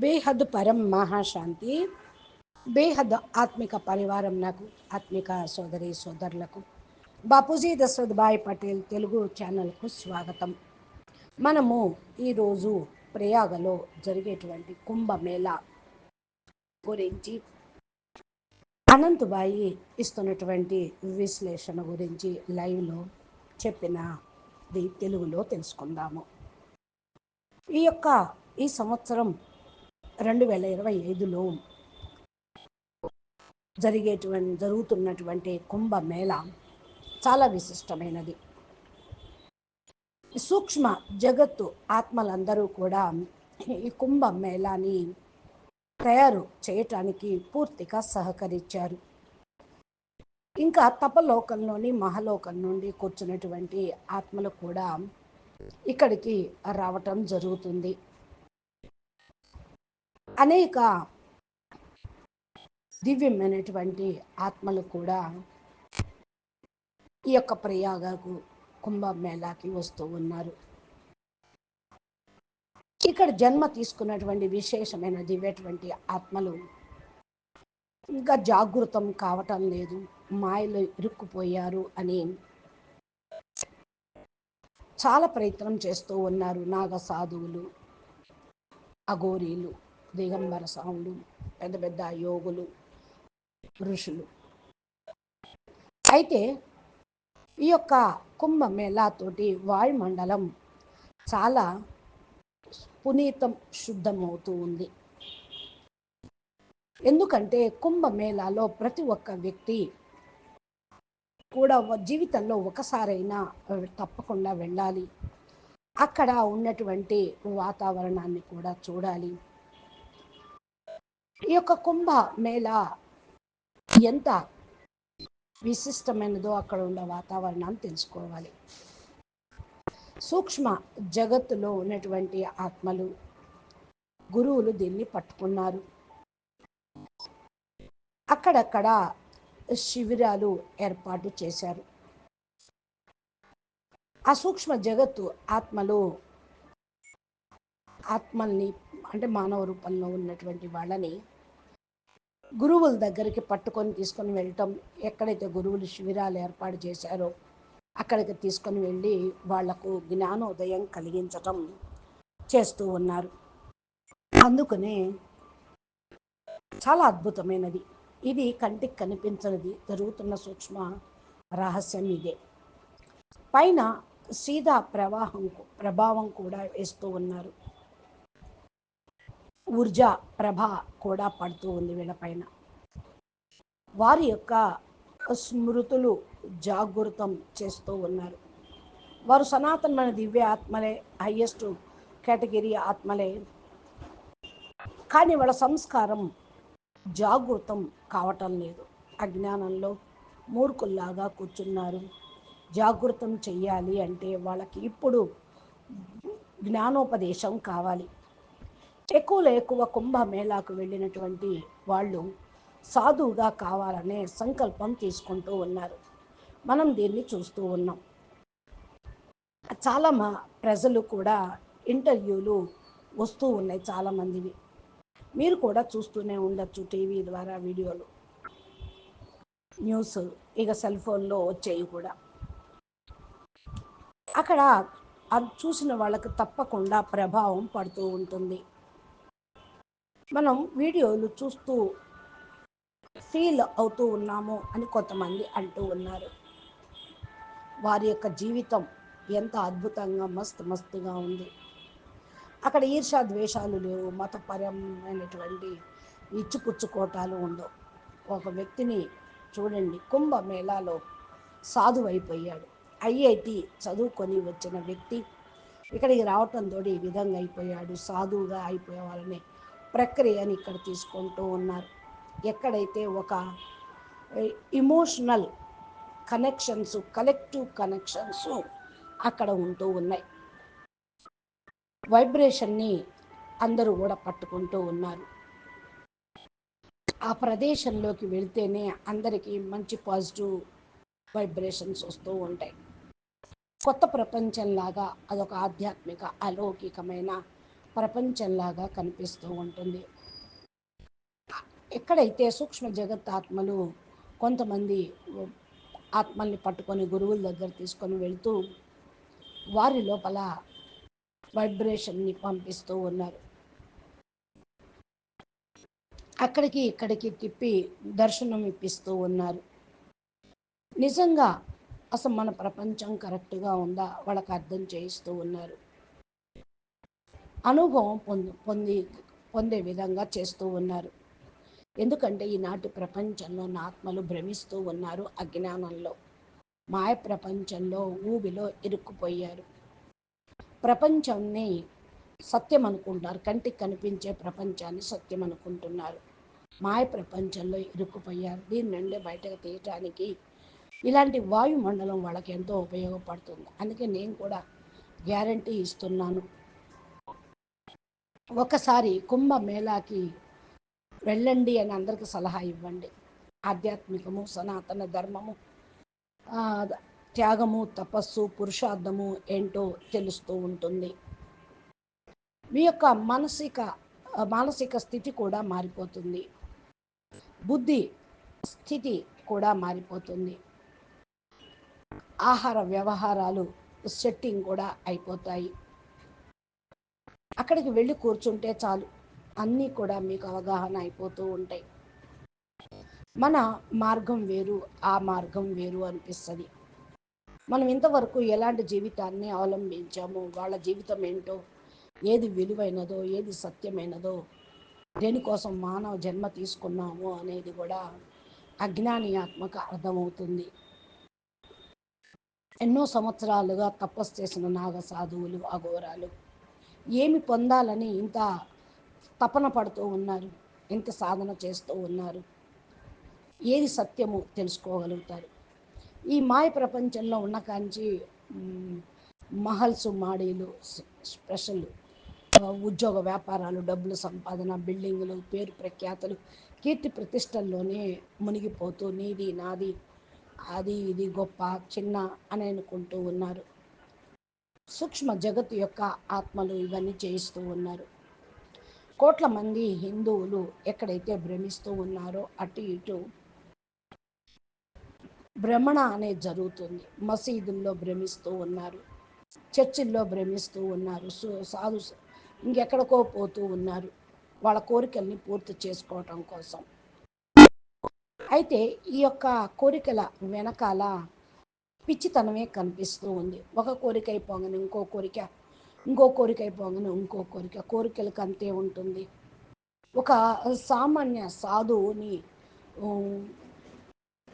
బేహద్ పరం మహాశాంతి బేహద్ ఆత్మిక పరివారం నాకు ఆత్మిక సోదరి సోదరులకు. బాపూజీ దశరథ్ పటేల్ తెలుగు ఛానల్కు స్వాగతం. మనము ఈరోజు ప్రయాగలో జరిగేటువంటి కుంభమేళా గురించి అనంతబాయి ఇస్తున్నటువంటి విశ్లేషణ గురించి లైవ్లో చెప్పినది తెలుగులో తెలుసుకుందాము. ఈ యొక్క ఈ సంవత్సరం రెండు వేల ఇరవై ఐదులో జరిగేటువంటి జరుగుతున్నటువంటి కుంభమేళ చాలా విశిష్టమైనది. సూక్ష్మ జగత్తు ఆత్మలందరూ కూడా ఈ కుంభమేళాని తయారు చేయటానికి పూర్తిగా సహకరించారు. ఇంకా తపలోకంలోని మహలోకం నుండి కూర్చున్నటువంటి ఆత్మలు కూడా ఇక్కడికి రావటం జరుగుతుంది. అనేక దివ్యమైనటువంటి ఆత్మలు కూడా ఈ యొక్క ప్రయాగకు కుంభమేళాకి వస్తూ ఉన్నారు. ఇక్కడ జన్మ తీసుకున్నటువంటి విశేషమైన దివ్యటువంటి ఆత్మలు ఇంకా జాగృతం కావటం లేదు. మాయలో ఇరుక్కుపోయారు అని చాలా ప్రయత్నం చేస్తూ ఉన్నారు నాగ సాధువులు అఘోరీలు. దిగంబర స్వాములు పెద్ద పెద్ద యోగులు ఋషులు. అయితే ఈ యొక్క కుంభమేళాతోటి వాయుమండలం చాలా పునీతం శుద్ధమవుతూ ఉంది. ఎందుకంటే కుంభమేళాలో ప్రతి ఒక్క వ్యక్తి కూడా జీవితంలో ఒకసారైనా తప్పకుండా వెళ్ళాలి. అక్కడ ఉన్నటువంటి వాతావరణాన్ని కూడా చూడాలి. ఈ యొక్క కుంభ మేళ ఎంత విశిష్టమైనదో అక్కడ ఉన్న వాతావరణాన్ని తెలుసుకోవాలి. సూక్ష్మ జగత్తులో ఉన్నటువంటి ఆత్మలు గురువులు దీన్ని పట్టుకున్నారు. అక్కడక్కడ శిబిరాలు ఏర్పాటు చేశారు. ఆ సూక్ష్మ జగత్తు ఆత్మలు ఆత్మల్ని అంటే మానవ రూపంలో ఉన్నటువంటి వాళ్ళని గురువుల దగ్గరికి పట్టుకొని తీసుకొని వెళ్ళటం ఎక్కడైతే గురువులు శిబిరాలు ఏర్పాటు చేశారో అక్కడికి తీసుకొని వెళ్ళి వాళ్ళకు జ్ఞానోదయం కలిగించటం చేస్తూ ఉన్నారు. అందుకనే చాలా అద్భుతమైనది. ఇది కంటికి కనిపించనిది జరుగుతున్న సూక్ష్మ రహస్యం ఇదే. పైన సీదా ప్రవాహం ప్రభావం కూడా వేస్తూ ఉన్నారు. ఊర్జా ప్రభ కూడా పడుతూ ఉంది వీళ్ళపైన. వారి యొక్క స్మృతులు జాగృతం చేస్తూ ఉన్నారు. వారు సనాతనమైన దివ్య ఆత్మలే హయ్యెస్ట్ కేటగిరీ ఆత్మలే. కానీ వాళ్ళ సంస్కారం జాగృతం కావటం లేదు. అజ్ఞానంలో మూర్ఖుల్లాగా కూర్చున్నారు. జాగృతం చెయ్యాలి అంటే వాళ్ళకి ఇప్పుడు జ్ఞానోపదేశం కావాలి. ఎక్కువలో ఎక్కువ కుంభమేళాకు వెళ్ళినటువంటి వాళ్ళు సాధువుగా కావాలనే సంకల్పం తీసుకుంటూ ఉన్నారు. మనం దీన్ని చూస్తూ ఉన్నాం. చాలా మా ప్రజలు కూడా ఇంటర్వ్యూలు వస్తూ ఉన్నాయి చాలామందివి. మీరు కూడా చూస్తూనే ఉండొచ్చు టీవీ ద్వారా వీడియోలు. న్యూస్ ఇక సెల్ ఫోన్లో వచ్చేవి కూడా. అక్కడ అది చూసిన వాళ్ళకి తప్పకుండా ప్రభావం పడుతూ ఉంటుంది. మనం వీడియోలు చూస్తూ ఫీల్ అవుతూ ఉన్నాము అని కొంతమంది అంటూ ఉన్నారు. వారి యొక్క జీవితం ఎంత అద్భుతంగా మస్తు మస్తుగా ఉంది. అక్కడ ఈర్షా ద్వేషాలు లేవు మతపరమైనటువంటి ఇచ్చుకుచ్చుకోటాలు ఉండవు. ఒక వ్యక్తిని చూడండి కుంభమేళాలో సాధువు అయిపోయాడు ఐఐటి చదువుకొని వచ్చిన వ్యక్తి ఇక్కడికి రావటంతో ఈ విధంగా అయిపోయాడు సాధువుగా అయిపోయేవాళ్ళని ప్రక్రియని ఇక్కడ తీసుకుంటూ ఉన్నారు. ఎక్కడైతే ఒక ఇమోషనల్ కనెక్షన్స్ కలెక్టివ్ కనెక్షన్స్ అక్కడ ఉంటూ ఉన్నాయి. వైబ్రేషన్ని అందరూ కూడా పట్టుకుంటూ ఉన్నారు. ఆ ప్రదేశంలోకి వెళ్తేనే అందరికీ మంచి పాజిటివ్ వైబ్రేషన్స్ వస్తూ ఉంటాయి. కొత్త ప్రపంచంలాగా అదొక ఆధ్యాత్మిక అలౌకికమైన ప్రపంచంలాగా కనిపిస్తూ ఉంటుంది. ఎక్కడైతే సూక్ష్మ జగత్ ఆత్మలు కొంతమంది ఆత్మల్ని పట్టుకొని గురువుల దగ్గర తీసుకొని వెళ్తూ వారి లోపల వైబ్రేషన్ని పంపిస్తూ ఉన్నారు. అక్కడికి ఇక్కడికి తిప్పి దర్శనం ఇప్పిస్తూ ఉన్నారు. నిజంగా అసలు మన ప్రపంచం కరెక్ట్గా ఉందా? వాళ్ళకి అర్థం చేయిస్తూ ఉన్నారు. అనుభవం పొంది పొంది పొందే విధంగా చేస్తూ ఉన్నారు. ఎందుకంటే ఈనాటి ప్రపంచంలో ఆత్మలు భ్రమిస్తూ ఉన్నారు అజ్ఞానంలో. మాయ ప్రపంచంలో ఊబిలో ఇరుక్కుపోయారు. ప్రపంచాన్ని సత్యం అనుకుంటారు. కంటికి కనిపించే ప్రపంచాన్ని సత్యం అనుకుంటున్నారు. మాయ ప్రపంచంలో ఇరుక్కుపోయారు. దీని నుండి బయటకు తీయటానికి ఇలాంటి వాయుమండలం వాళ్ళకి ఎంతో ఉపయోగపడుతుంది. అందుకే నేను కూడా గ్యారంటీ ఇస్తున్నాను. ఒకసారి కుంభ మేళాకి వెళ్ళండి అని అందరికి సలహా ఇవ్వండి. ఆధ్యాత్మికము సనాతన ధర్మము త్యాగము తపస్సు పురుషార్థము ఏంటో తెలుస్తూ ఉంటుంది. మీ యొక్క మానసిక మానసిక స్థితి కూడా మారిపోతుంది. బుద్ధి స్థితి కూడా మారిపోతుంది. ఆహార వ్యవహారాలు సెట్టింగ్ కూడా అయిపోతాయి. అక్కడికి వెళ్ళి కూర్చుంటే చాలు. అన్నీ కూడా మీకు అవగాహన అయిపోతూ ఉంటాయి. మన మార్గం వేరు ఆ మార్గం వేరు అనిపిస్తుంది. మనం ఇంతవరకు ఎలాంటి జీవితాన్ని అవలంబించామో వాళ్ళ జీవితం ఏంటో ఏది విలువైనదో ఏది సత్యమైనదో దేనికోసం మానవ జన్మ తీసుకున్నాము అనేది కూడా అజ్ఞానియాత్మక అర్థమవుతుంది. ఎన్నో సంవత్సరాలుగా తపస్సు చేసిన నాగ సాధువులు అఘోరాలు ఏమి పొందాలని ఇంత తపన పడుతూ ఉన్నారు ఇంత సాధన చేస్తూ ఉన్నారు? ఏది సత్యము తెలుసుకోగలుగుతారు? ఈ మాయ ప్రపంచంలో ఉన్న కాంచి మహల్స్ మాడీలు స్పెషల్ ఉద్యోగ వ్యాపారాలు డబ్బులు సంపాదన బిల్డింగులు పేరు ప్రఖ్యాతలు కీర్తి ప్రతిష్టల్లోనే మునిగిపోతూ నీది నాది అది ఇది గొప్ప చిన్న అని అనుకుంటూ ఉన్నారు. సూక్ష్మ జగత్తు యొక్క ఆత్మలు ఇవన్నీ చేయిస్తూ ఉన్నారు. కోట్ల మంది హిందువులు ఎక్కడైతే భ్రమిస్తూ ఉన్నారో అటు ఇటు భ్రమణ అనేది జరుగుతుంది. మసీదుల్లో భ్రమిస్తూ ఉన్నారు. చర్చిల్లో భ్రమిస్తూ ఉన్నారు. సాధు ఇంకెక్కడికో పోతూ ఉన్నారు. వాళ్ళ కోరికల్ని పూర్తి చేసుకోవటం కోసం. అయితే ఈ యొక్క కోరికల వెనకాల పిచ్చితనమే కనిపిస్తూ ఉంది. ఒక కోరిక అయిపోగానే ఇంకో కోరిక ఇంకో కోరిక అయిపోగానే ఇంకో కోరిక కోరికలకు అంతే ఉంటుంది. ఒక సామాన్య సాధువుని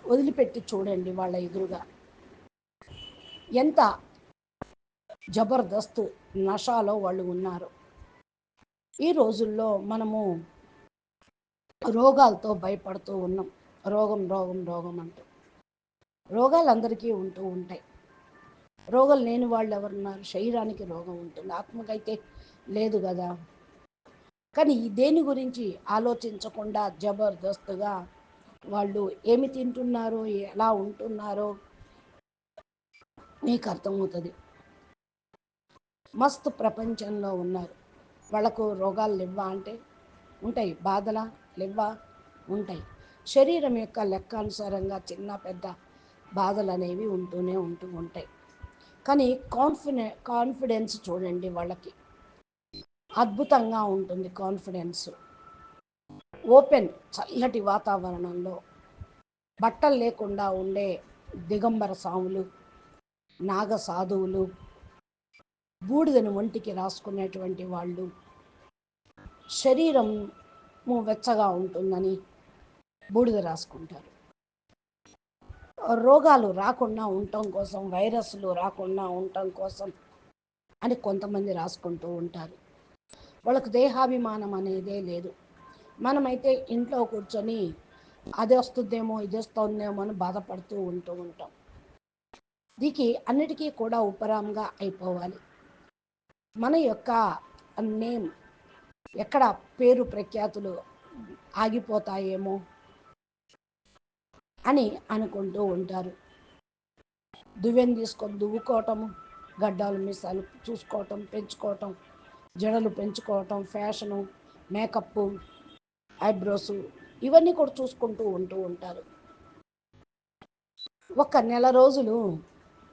వదిలిపెట్టి చూడండి వాళ్ళ ఎదురుగా. ఎంత జబర్దస్త్ నషాలో వాళ్ళు ఉన్నారు. ఈ రోజుల్లో మనము రోగాలతో భయపడుతూ ఉన్నాం. రోగం రోగం రోగం అంటూ. రోగాలు అందరికీ ఉంటూ ఉంటాయి. రోగాలు లేని వాళ్ళు ఎవరున్నారు శరీరానికి రోగం ఉంటుంది. ఆత్మకైతే లేదు కదా. కానీ దేని గురించి ఆలోచించకుండా జబర్దస్తుగా వాళ్ళు ఏమి తింటున్నారో ఎలా ఉంటున్నారో మీకు అర్థమవుతుంది. మస్తు ప్రపంచంలో ఉన్నారు. వాళ్ళకు రోగాలు లేవా అంటే ఉంటాయి. బాధల లేవా ఉంటాయి. శరీరం యొక్క లెక్కానుసారంగా చిన్న పెద్ద బాధలు అనేవి ఉంటూనే ఉంటూ ఉంటాయి. కానీ కాన్ఫిడె కాన్ఫిడెన్స్ చూడండి వాళ్ళకి. అద్భుతంగా ఉంటుంది కాన్ఫిడెన్స్ ఓపెన్ చల్లటి వాతావరణంలో బట్టలు లేకుండా ఉండే దిగంబర సాములు నాగ సాధువులు బూడిదను ఒంటికి రాసుకునేటువంటి వాళ్ళు శరీరము వెచ్చగా ఉంటుందని బూడిద రాసుకుంటారు. రోగాలు రాకుండా ఉండటం కోసం వైరస్లు రాకుండా ఉండటం కోసం అని కొంతమంది రాసుకుంటూ ఉంటారు. వాళ్ళకు దేహాభిమానం అనేదే లేదు. మనమైతే ఇంట్లో కూర్చొని అది వస్తుందేమో ఇది వస్తుందేమో అని బాధపడుతూ ఉంటూ ఉంటాం. దీనికి అన్నిటికీ కూడా ఉపరాంగా అయిపోవాలి. మన యొక్క నేమ్ ఎక్కడ పేరు ప్రఖ్యాతులు ఆగిపోతాయేమో అని అనుకుంటూ ఉంటారు. దువ్వెని తీసుకొని దువ్వుకోవటం గడ్డాలు మీసాలు చూసుకోవటం పెంచుకోవటం జడలు పెంచుకోవటం ఫ్యాషను మేకప్ ఐబ్రోసు ఇవన్నీ కూడా చూసుకుంటూ ఉంటూ ఉంటారు. ఒక నెల రోజులు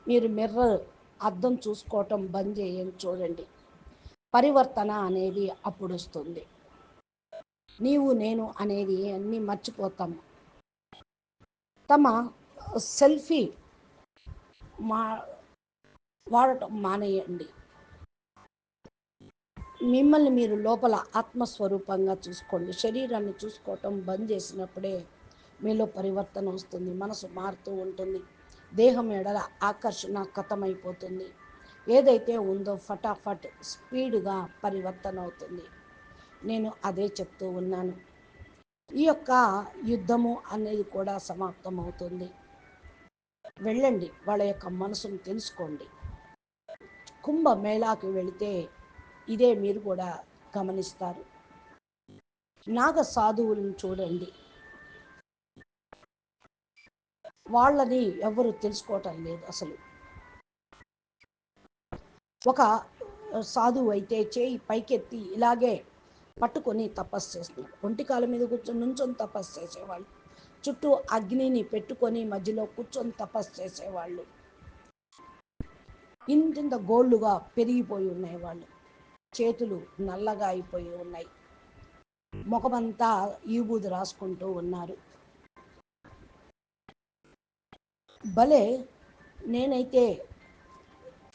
మీరు మిర్రర్ అద్దం చూసుకోవటం బంద్ చేయండి చూడండి. పరివర్తన అనేది అప్పుడు వస్తుంది. నీవు నేను అనేది అన్నీ మర్చిపోతాము. తమ సెల్ఫీ మా వాడటం మానేయండి. మిమ్మల్ని మీరు లోపల ఆత్మస్వరూపంగా చూసుకోండి. శరీరాన్ని చూసుకోవటం బంద్ చేసినప్పుడే మీలో పరివర్తన వస్తుంది. మనసు మారుతూ ఉంటుంది. దేహం ఎడల ఆకర్షణ కథమైపోతుంది. ఏదైతే ఉందో ఫటాఫట్ స్పీడ్గా పరివర్తన అవుతుంది. నేను అదే చెప్తూ ఉన్నాను. ఈ యొక్క యుద్ధము అనేది కూడా సమాప్తం అవుతుంది వెళ్ళండి వాళ్ళ యొక్క మనసును తెలుసుకోండి. కుంభ మేళాకి వెళితే ఇదే మీరు కూడా గమనిస్తారు. నాగ సాధువులను చూడండి. వాళ్ళని ఎవరు తెలుసుకోవటం లేదు అసలు. ఒక సాధువు అయితే చేయి పైకెత్తి ఇలాగే పట్టుకొని తపస్సు చేస్తున్నాడు ఒంటికాల మీద కూర్చొని నుంచొని తపస్సు చేసేవాళ్ళు. చుట్టూ అగ్నిని పెట్టుకొని మధ్యలో కూర్చొని తపస్సు చేసేవాళ్ళు. ఇంతింత గోళ్ళుగా పెరిగిపోయి ఉన్నాయి వాళ్ళు. చేతులు నల్లగా అయిపోయి ఉన్నాయి. ముఖమంతా ఈబూది రాసుకుంటూ ఉన్నారు. భలే నేనైతే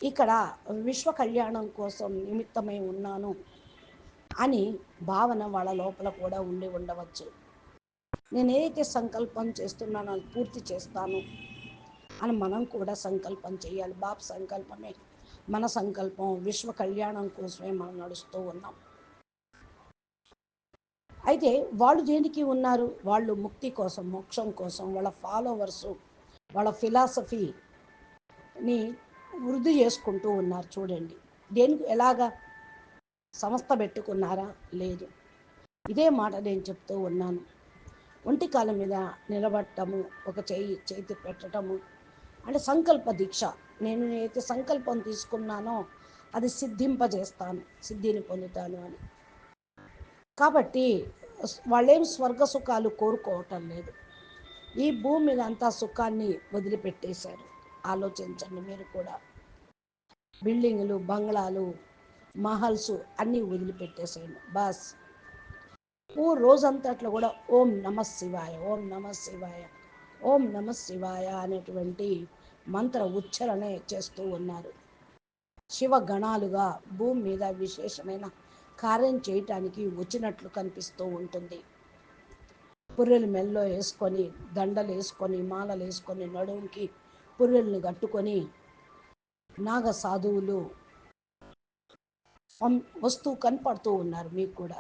ఇక్కడ విశ్వ కళ్యాణం కోసం నిమిత్తమై ఉన్నాను. అని భావన వాళ్ళ లోపల కూడా ఉండి ఉండవచ్చు. నేను ఏదైతే సంకల్పం చేస్తున్నానో అది పూర్తి చేస్తాను అని మనం కూడా సంకల్పం చేయాలి. బాబు సంకల్పమే మన సంకల్పం విశ్వ కళ్యాణం కోసమే మనం నడుస్తూ ఉన్నాం. అయితే వాళ్ళు దేనికి ఉన్నారు? వాళ్ళు ముక్తి కోసం మోక్షం కోసం వాళ్ళ ఫాలోవర్స్ వాళ్ళ ఫిలాసఫీని వృద్ధి చేసుకుంటూ ఉన్నారు. చూడండి దేనికి ఎలాగా? సంస్థ పెట్టుకున్నారా? లేదు. ఇదే మాట నేను చెప్తూ ఉన్నాను. ఒంటి కాలం మీద నిలబడటము ఒక చేయి చేతి పెట్టడము అంటే సంకల్ప దీక్ష. నేను అయితే సంకల్పం తీసుకున్నానో అది సిద్ధింపజేస్తాను సిద్ధిని పొందుతాను అని. కాబట్టి వాళ్ళేం స్వర్గ సుఖాలు కోరుకోవటం లేదు. ఈ భూమి మీద అంతా సుఖాన్ని వదిలిపెట్టేశారు. ఆలోచించండి మీరు కూడా. బిల్డింగులు బంగ్లాలు మహల్స్ అన్నీ వదిలిపెట్టేసేయండి. బాస్. ఓ రోజంతట్లో కూడా ఓం నమ శివాయ ఓం నమ శివాయ ఓం నమ శివాయ అనేటువంటి మంత్ర ఉచ్చరణే చేస్తూ ఉన్నారు. శివ గణాలుగా భూమి మీద విశేషమైన కార్యం చేయటానికి వచ్చినట్లు కనిపిస్తూ ఉంటుంది. పుర్రెలు మెల్లో వేసుకొని దండలు వేసుకొని మాలలు వేసుకొని నడుముకి పుర్రెల్ని కట్టుకొని నాగ సాధువులు వస్తూ కనపడుతూ ఉన్నారు మీకు కూడా.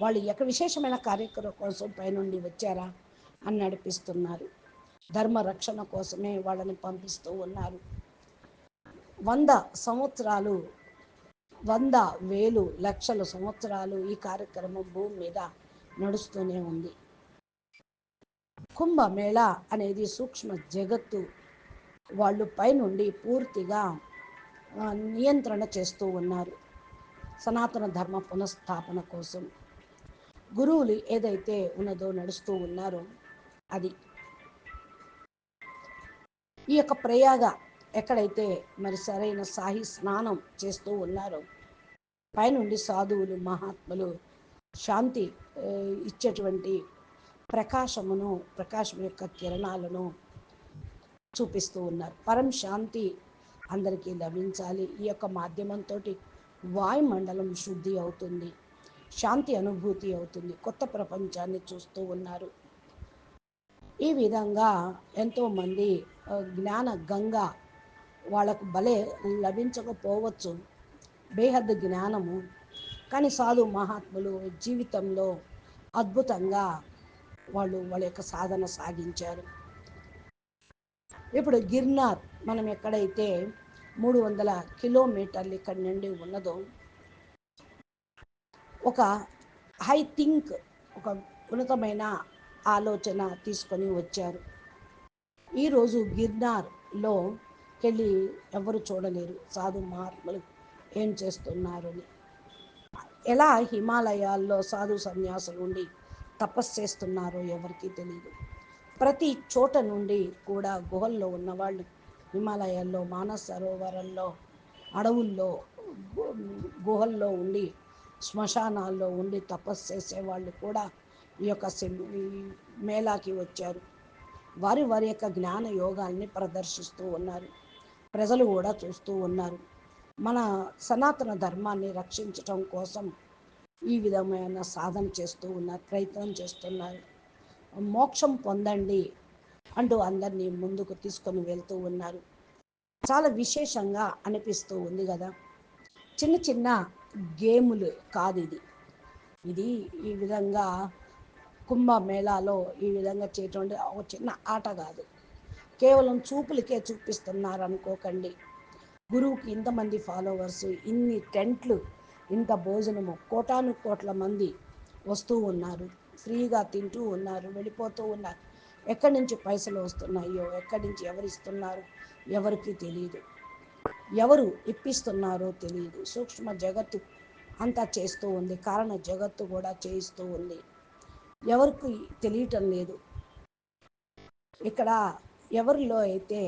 వాళ్ళు ఎక్కడ విశేషమైన కార్యక్రమం కోసం పైనుండి వచ్చారా? అని నడిపిస్తున్నారు. ధర్మ రక్షణ కోసమే వాళ్ళని పంపిస్తూ ఉన్నారు. వంద సంవత్సరాలు వంద వేలు లక్షల సంవత్సరాలు ఈ కార్యక్రమం భూమి మీద నడుస్తూనే ఉంది. కుంభమేళ అనేది సూక్ష్మ జగత్తు. వాళ్ళు పైనుండి పూర్తిగా నియంత్రణ చేస్తూ ఉన్నారు. సనాతన ధర్మ పునఃస్థాపన కోసం గురువులు ఏదైతే ఉన్నదో నడుస్తూ ఉన్నారో అది. ఈ యొక్క ప్రయాగ ఎక్కడైతే మరి సరైన సాహి స్నానం చేస్తూ ఉన్నారో పైనుండి సాధువులు మహాత్ములు శాంతి ఇచ్చేటువంటి ప్రకాశమును ప్రకాశం యొక్క కిరణాలను చూపిస్తూ ఉన్నారు. పరం శాంతి అందరికీ లభించాలి. ఈ యొక్క మాధ్యమంతో వాయుమండలం శుద్ధి అవుతుంది శాంతి అనుభూతి అవుతుంది కొత్త ప్రపంచాన్ని చూస్తూ ఉన్నారు. ఈ విధంగా ఎంతోమంది జ్ఞాన గంగ వాళ్ళకు భలే లభించకపోవచ్చు. బేహద్ జ్ఞానము. కానీ సాధు మహాత్ములు జీవితంలో అద్భుతంగా వాళ్ళు వాళ్ళ యొక్క సాధన సాగించారు. ఇప్పుడు గిర్నార్ మనం ఎక్కడైతే మూడు వందల కిలోమీటర్లు ఇక్కడి నుండి ఉన్నదో ఒక హై థింక్ ఒక ఉన్నతమైన ఆలోచన తీసుకొని వచ్చారు. ఈరోజు గిర్నార్లో వెళ్ళి ఎవరు చూడలేరు. సాధు మహాత్ములు ఏం చేస్తున్నారు అని ఎలా హిమాలయాల్లో సాధు సన్యాసులు ఉండి తపస్సు చేస్తున్నారో ఎవరికీ తెలియదు ప్రతి చోట నుండి కూడా గుహల్లో ఉన్నవాళ్ళు హిమాలయాల్లో మానస సరోవరంలో అడవుల్లో గుహల్లో ఉండి శ్మశానాల్లో ఉండి తపస్సు చేసేవాళ్ళు కూడా ఈ యొక్క మేళాకి వచ్చారు. వారి వారి యొక్క జ్ఞాన యోగాల్ని ప్రదర్శిస్తూ ఉన్నారు. ప్రజలు కూడా చూస్తూ ఉన్నారు. మన సనాతన ధర్మాన్ని రక్షించటం కోసం ఈ విధమైన సాధన చేస్తూ ఉన్నారు ప్రయత్నం చేస్తున్నారు. మోక్షం పొందండి. అంటూ అందరినీ ముందుకు తీసుకొని వెళ్తూ ఉన్నారు. చాలా విశేషంగా అనిపిస్తూ ఉంది కదా. చిన్న చిన్న గేములు కాదు ఇది. ఇది ఈ విధంగా కుంభమేళాలో ఈ విధంగా చేయటం ఒక చిన్న ఆట కాదు. కేవలం చూపులకే చూపిస్తున్నారు అనుకోకండి గురువుకి ఇంతమంది ఫాలోవర్స్ ఇన్ని టెంట్లు ఇంత భోజనము కోటాను కోట్ల మంది వస్తూ ఉన్నారు. ఫ్రీగా తింటూ ఉన్నారు వెళ్ళిపోతూ ఉన్నారు. ఎక్కడి నుంచి పైసలు వస్తున్నాయో ఎక్కడి నుంచి ఎవరు ఇస్తున్నారు ఎవరికి తెలియదు ఎవరు ఇప్పిస్తున్నారో తెలియదు సూక్ష్మ జగత్తు అంతా చేస్తూ ఉంది. కారణ జగత్తు కూడా చేయిస్తూ ఉంది. ఎవరికి తెలియటం లేదు. ఇక్కడ ఎవరిలో అయితే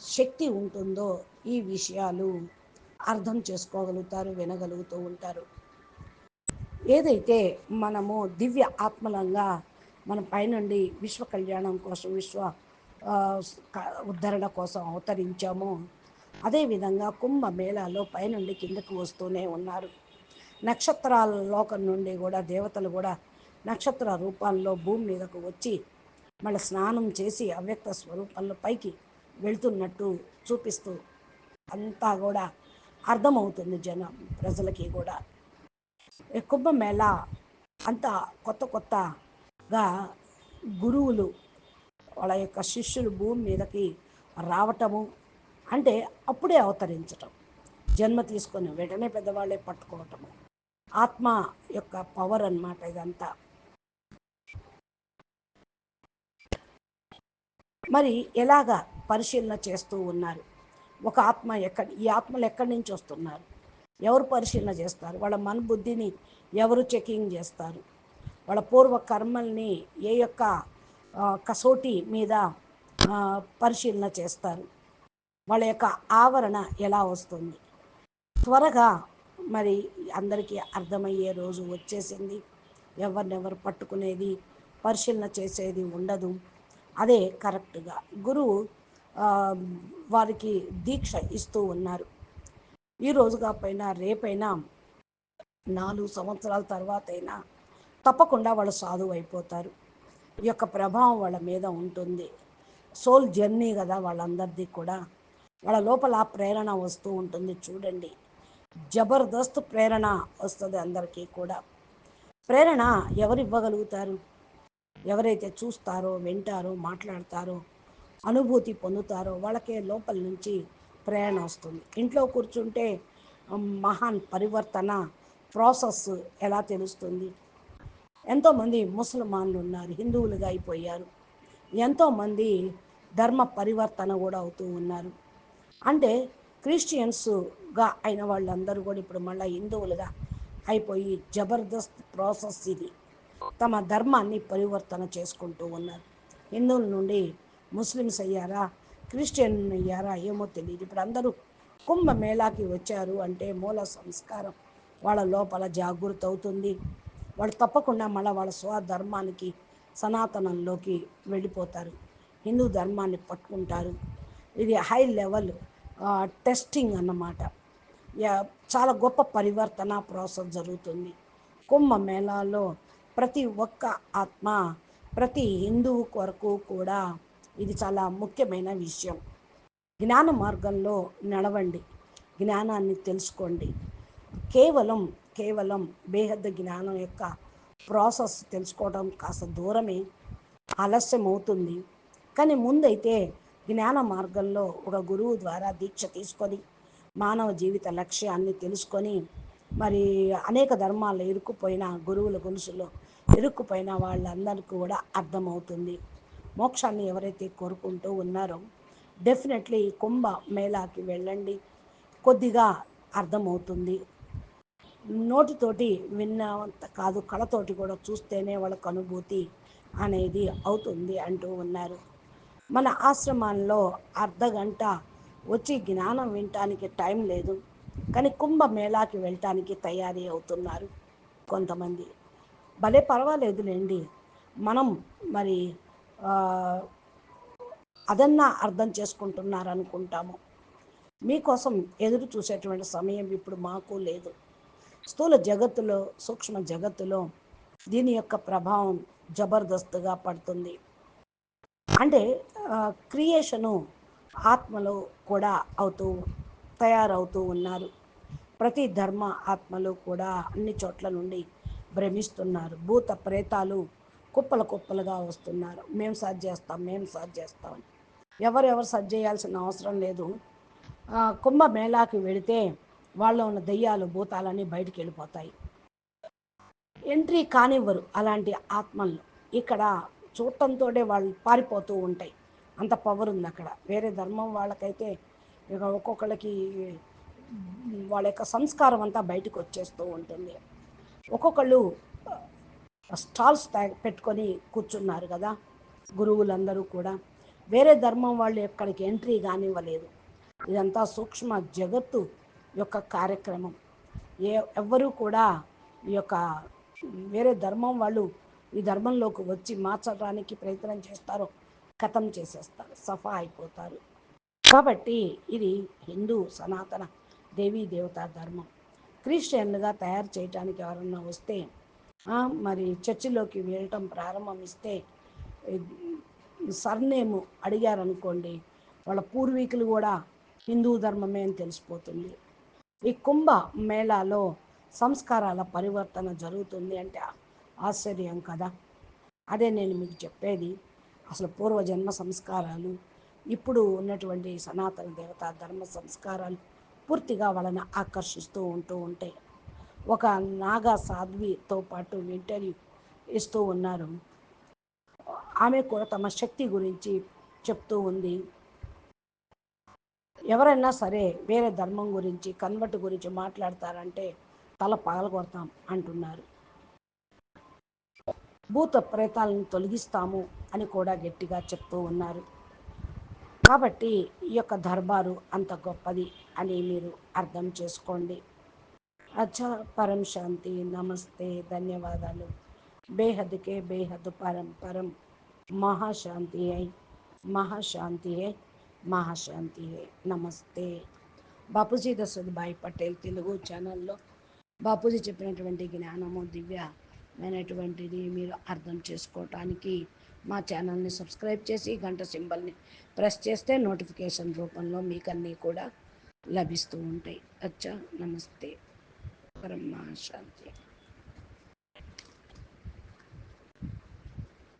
శక్తి ఉంటుందో ఈ విషయాలు అర్థం చేసుకోగలుగుతారు వినగలుగుతూ ఉంటారు. ఏదైతే మనము దివ్య ఆత్మలంగా మన పైనుండి విశ్వ కళ్యాణం కోసం విశ్వ ఉద్ధరణ కోసం అవతరించాము. అదేవిధంగా కుంభ మేళాలో పైనుండి కిందకు వస్తూనే ఉన్నారు. నక్షత్రాల లోకం నుండి కూడా దేవతలు కూడా నక్షత్ర రూపాల్లో భూమి మీదకు వచ్చి మళ్ళీ స్నానం చేసి అవ్యక్త స్వరూపంలో పైకి వెళ్తున్నట్టు చూపిస్తూ అంతా కూడా అర్థమవుతుంది జనం ప్రజలకి కూడా. కుంభమేళ అంతా కొత్త గా గురువులు వాళ్ళ యొక్క శిష్యులు భూమి మీదకి రావటము అంటే అప్పుడే అవతరించటం. జన్మ తీసుకొని వెంటనే పెద్దవాళ్ళే పట్టుకోవటము. ఆత్మ యొక్క పవర్ అన్నమాట ఇదంతా. మరి ఎలాగా పరిశీలన చేస్తూ ఉన్నారు? ఒక ఆత్మ ఎక్కడ ఈ ఆత్మలు ఎక్కడి నుంచి వస్తున్నారు? ఎవరు పరిశీలన చేస్తారు? వాళ్ళ మన బుద్ధిని ఎవరు చెకింగ్ చేస్తారు? వాళ్ళ పూర్వ కర్మల్ని ఏ యొక్క కసోటి మీద పరిశీలన చేస్తారు. వాళ్ళ యొక్క ఆవరణ ఎలా వస్తుంది? త్వరగా మరి అందరికీ అర్థమయ్యే రోజు వచ్చేసింది. ఎవరినెవరు పట్టుకునేది పరిశీలన చేసేది ఉండదు. అదే కరెక్ట్గా గురువు వారికి దీక్ష ఇస్తూ ఉన్నారు. ఈ రోజుగా పైన రేపైనా నాలుగు సంవత్సరాల తర్వాత అయినా తప్పకుండా వాళ్ళు సాధువు అయిపోతారు. ఈ యొక్క ప్రభావం వాళ్ళ మీద ఉంటుంది. సోల్ జర్నీ కదా వాళ్ళందరిది కూడా. వాళ్ళ లోపల ప్రేరణ వస్తూ ఉంటుంది చూడండి. జబర్దస్త్ ప్రేరణ వస్తుంది అందరికీ కూడా. ప్రేరణ ఎవరు ఇవ్వగలుగుతారు ఎవరైతే చూస్తారో వింటారో మాట్లాడతారో అనుభూతి పొందుతారో వాళ్ళకే లోపల నుంచి ప్రేరణ వస్తుంది. ఇంట్లో కూర్చుంటే మహాన్ పరివర్తన ప్రాసెస్ ఎలా తెలుస్తుంది? ఎంతోమంది ముసల్మాన్లు ఉన్నారు హిందువులుగా అయిపోయారు. ఎంతోమంది ధర్మ పరివర్తన కూడా అవుతూ ఉన్నారు. అంటే క్రిస్టియన్స్గా అయిన వాళ్ళందరూ కూడా ఇప్పుడు మళ్ళీ హిందువులుగా అయిపోయి జబర్దస్త్ ప్రాసెస్ ఇది. తమ ధర్మాన్ని పరివర్తన చేసుకుంటూ ఉన్నారు. హిందువుల నుండి ముస్లిమ్స్ అయ్యారా క్రిస్టియన్ అయ్యారా ఏమో తెలియదు ఇప్పుడు అందరూ కుంభమేళాకి వచ్చారు అంటే మూల సంస్కారం వాళ్ళ లోపల జాగృతి అవుతుంది వాళ్ళు తప్పకుండా మళ్ళీ వాళ్ళ స్వధర్మానికి సనాతనంలోకి వెళ్ళిపోతారు. హిందూ ధర్మాన్ని పట్టుకుంటారు. ఇది హై లెవెల్ టెస్టింగ్ అన్నమాట. చాలా గొప్ప పరివర్తన ప్రాసెస్ జరుగుతుంది. కుంభమేళాలో ప్రతి ఒక్క ఆత్మ ప్రతి హిందువు కొరకు కూడా ఇది చాలా ముఖ్యమైన విషయం. జ్ఞాన మార్గంలో నడవండి. జ్ఞానాన్ని తెలుసుకోండి. కేవలం కేవలం బేహద్ద జ్ఞానం యొక్క ప్రాసెస్ తెలుసుకోవడం కాస్త దూరమే ఆలస్యం అవుతుంది కానీ ముందైతే జ్ఞాన మార్గంలో ఒక గురువు ద్వారా దీక్ష తీసుకొని మానవ జీవిత లక్ష్యాన్ని తెలుసుకొని మరి అనేక ధర్మాల్లో ఇరుక్కుపోయిన గురువుల గొలుసులో ఇరుక్కుపోయిన వాళ్ళందరికీ కూడా అర్థమవుతుంది. మోక్షాన్ని ఎవరైతే కోరుకుంటూ ఉన్నారో డెఫినెట్లీ కుంభ మేళాకి వెళ్ళండి. కొద్దిగా అర్థమవుతుంది. నోటితోటి విన్నంత కాదు కళతోటి కూడా చూస్తేనే వాళ్ళకు అనుభూతి అనేది అవుతుంది అంటూ ఉన్నారు. మన ఆశ్రమాల్లో అర్ధ గంట వచ్చి జ్ఞానం వినటానికి టైం లేదు. కానీ కుంభ మేళాకి వెళ్ళటానికి తయారీ అవుతున్నారు కొంతమంది. భలే పర్వాలేదులేండి మనం మరి అదన్నా అర్థం చేసుకుంటున్నారు అనుకుంటాము మీకోసం ఎదురు చూసేటువంటి సమయం ఇప్పుడు మాకు లేదు. స్థూల జగత్తులో సూక్ష్మ జగత్తులో దీని యొక్క ప్రభావం జబర్దస్త్గా పడుతుంది. అంటే క్రియేషను ఆత్మలో కూడా అవుతూ తయారవుతూ ఉన్నారు. ప్రతి ధర్మ ఆత్మలు కూడా అన్ని చోట్ల నుండి భ్రమిస్తున్నారు. భూత ప్రేతాలు కుప్పలు కుప్పలుగా వస్తున్నారు. మేము సాధ్ చేస్తాం మేము సాధ్ చేస్తాం. ఎవరెవరు సర్జ్ చేయాల్సిన అవసరం లేదు. కుంభమేళాకి వెళితే వాళ్ళలో ఉన్న దయ్యాలు భూతాలన్నీ బయటికి వెళ్ళిపోతాయి. ఎంట్రీ కానివ్వరు అలాంటి ఆత్మలు ఇక్కడ చూడటంతో వాళ్ళు పారిపోతూ ఉంటాయి. అంత పవర్ ఉంది అక్కడ. వేరే ధర్మం వాళ్ళకైతే ఇక ఒక్కొక్కళ్ళకి వాళ్ళ యొక్క సంస్కారం అంతా బయటకు వచ్చేస్తూ ఉంటుంది. ఒక్కొక్కళ్ళు స్టాల్స్ పెట్టుకొని కూర్చున్నారు కదా గురువులందరూ కూడా. వేరే ధర్మం వాళ్ళు ఎక్కడికి ఎంట్రీ కానివ్వలేదు. ఇదంతా సూక్ష్మ జగత్తు యొక్క కార్యక్రమం. ఏ ఎవ్వరూ కూడా ఈ యొక్క వేరే ధర్మం వాళ్ళు ఈ ధర్మంలోకి వచ్చి మార్చడానికి ప్రయత్నం చేస్తారో కథం చేసేస్తారు సఫా అయిపోతారు. కాబట్టి ఇది హిందూ సనాతన దేవీ దేవతా ధర్మం. క్రిస్టియన్లుగా తయారు చేయడానికి ఎవరన్నా వస్తే మరి చర్చిలోకి వెళ్ళటం ప్రారంభమిస్తే సర్నేము అడిగారనుకోండి వాళ్ళ పూర్వీకులు కూడా హిందూ ధర్మమే అని తెలిసిపోతుంది. ఈ కుంభ మేళాలో సంస్కారాల పరివర్తన జరుగుతుంది అంటే ఆశ్చర్యం కదా. అదే నేను మీకు చెప్పేది అసలు పూర్వజన్మ సంస్కారాలు ఇప్పుడు ఉన్నటువంటి సనాతన దేవత ధర్మ సంస్కారాలు పూర్తిగా వాళ్ళని ఆకర్షిస్తూ ఉంటూ ఉంటాయి ఒక నాగా సాధ్వితో పాటు ఇంటర్వ్యూ ఇస్తూ ఉన్నారు. ఆమె కూడా తమ శక్తి గురించి చెప్తూ ఉంది. ఎవరైనా సరే వేరే ధర్మం గురించి కన్వర్ట్ గురించి మాట్లాడతారంటే తల పగలగొడతాం అంటున్నారు. భూత ప్రేతాలను తొలగిస్తాము అని కూడా గట్టిగా చెప్తూ ఉన్నారు. కాబట్టి ఈ యొక్క దర్బారు అంత గొప్పది అని మీరు అర్థం చేసుకోండి. అచ్చా పరం శాంతి నమస్తే ధన్యవాదాలు. బేహద్కే బేహద్ పరం పరం. మహాశాంతి అయి మహాశాంతి అయి మహాశాంతి. నమస్తే. బాపూజీ దశరథ్ పటేల్ తెలుగు ఛానల్లో బాపూజీ చెప్పినటువంటి జ్ఞానము దివ్యమైనటువంటిది మీరు అర్థం చేసుకోవటానికి మా ఛానల్ని సబ్స్క్రైబ్ చేసి గంట సింబల్ని ప్రెస్ చేస్తే నోటిఫికేషన్ రూపంలో మీకు అన్నీ కూడా లభిస్తూ ఉంటాయి. అచ్చా. నమస్తే. పరమ శాంతి